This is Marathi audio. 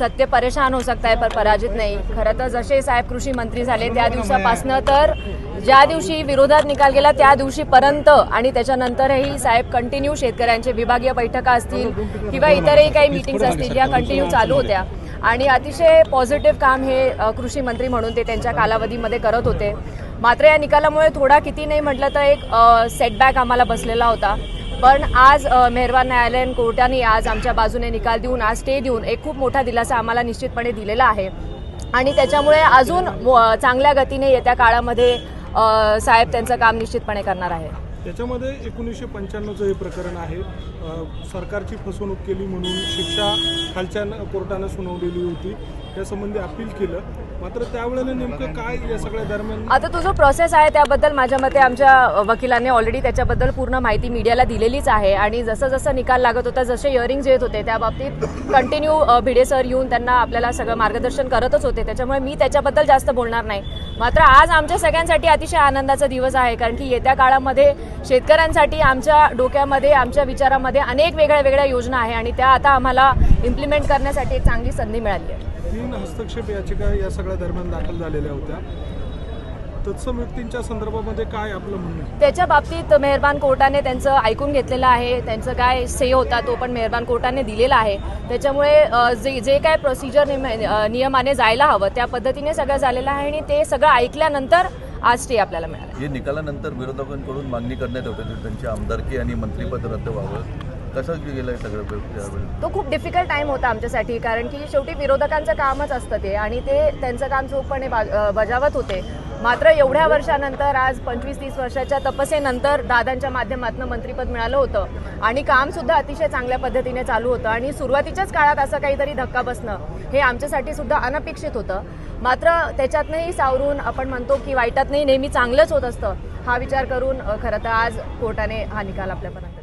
सत्य परेशान हो सकता है पर पराजित नाही। खरं तर जसे साहेब कृषी मंत्री झाले त्या दिवसापासनं तर ज्या दिवशी विरोधात निकाल गेला त्या दिवशीपर्यंत आणि त्याच्यानंतरही साहेब कंटिन्यू शेतकऱ्यांचे विभागीय बैठका असतील किंवा इतरही काही मिटिंग्स असतील या कंटिन्यू चालू होत्या. आणि अतिशय पॉझिटिव्ह काम हे कृषी मंत्री म्हणून ते त्यांच्या कालावधीमध्ये करत होते. मात्र या निकालामुळे थोडा किती नाही म्हटलं तर एक सेटबॅक आम्हाला बसलेला होता. पण आज मेहरवान मेहरबान न्यायालयीन कोर्टाने आज आमच्या बाजूने निकाल देऊन आज स्टे देऊन एक खूप मोठा दिलासा आम्हाला निश्चितपणे दिलेला आहे. आणि त्याच्यामुळे अजून व- चांगल्या गतीने येत्या काळामध्ये साहेब त्यांचं काम निश्चितपणे करणार आहे त्याच्यामध्ये एकोणीसशे पंच्याण्णवचं हे प्रकरण आहे. सरकारची फसवणूक केली म्हणून शिक्षा खालच्या कोर्टानं सुनावलेली होती. त्यासंबंधी अपील केलं. मात्र त्यावेळेला नेमकं काय या सगळ्या दरम्यान? आता तो जो प्रोसेस आहे त्याबद्दल माझ्या मते आमच्या वकिलांनी ऑलरेडी त्याच्याबद्दल पूर्ण माहिती मीडियाला दिलेलीच आहे. आणि जसं जसं निकाल लागत होता जसे इयरिंग्ज येत होते त्या बाबतीत कंटिन्यू भिडे सर येऊन त्यांना आपल्याला सगळं मार्गदर्शन करतच होते. त्याच्यामुळे मी त्याच्याबद्दल जास्त बोलणार नाही. मात्र आज आमच्या सगळ्यांसाठी अतिशय आनंदाचा दिवस आहे कारण की येत्या काळामध्ये शेतकऱ्यांसाठी आमच्या डोक्यामध्ये आमच्या विचारामध्ये अनेक वेगळ्या वेगळ्या योजना आहे आणि त्या आता आम्हाला इम्प्लिमेंट करण्यासाठी एक चांगली संधी मिळाली आहे. तीन हस्तक्षेप याचिका या सगळ्या दरम्यान दाखल झालेल्या होत्या. तत्सम व्यक्तींच्या संदर्भामध्ये काय आपलं म्हणणं आहे? त्याच्या बाबतीत मेहरबान कोर्टाने त्यांचं ऐकून घेतलेलं आहे त्यांचं काय से होता तो पण मेहरबान कोर्टाने दिलेला आहे. त्याच्यामुळे जे जे काय प्रोसिजर नियमाने जायला हवं त्या पद्धतीने सगळं झालेलं आहे आणि ते सगळं ऐकल्यानंतर आज स्टे आपल्याला मिळाला. हे निकालानंतर विरोधकांकडून मागणी करण्यात होते त्यांची आमदारकी आणि मंत्रिपद रद्द व्हावं. सगळं तो खूप डिफिकल्ट टाइम होता आमच्यासाठी कारण की शेवटी विरोधकांचं कामच असतं ते आणि ते त्यांचं काम चोखपणे बजावत होते. मात्र एवढ्या वर्षानंतर आज पंचवीस तीस वर्षाच्या तपसेनंतर दादांच्या माध्यमातून मंत्रिपद मिळालं होतं. आणि काम सुद्धा अतिशय चांगल्या पद्धतीने चालू होतं. आणि सुरुवातीच्याच काळात असं काहीतरी धक्का बसणं हे आमच्यासाठी सुद्धा अनपेक्षित होतं. मात्र त्याच्यातनंही सावरून आपण म्हणतो की वाईटातनंही नेहमी चांगलंच होत असतं. हा विचार करून खरं तर आज कोर्टाने हा निकाल आपल्यापर्यंत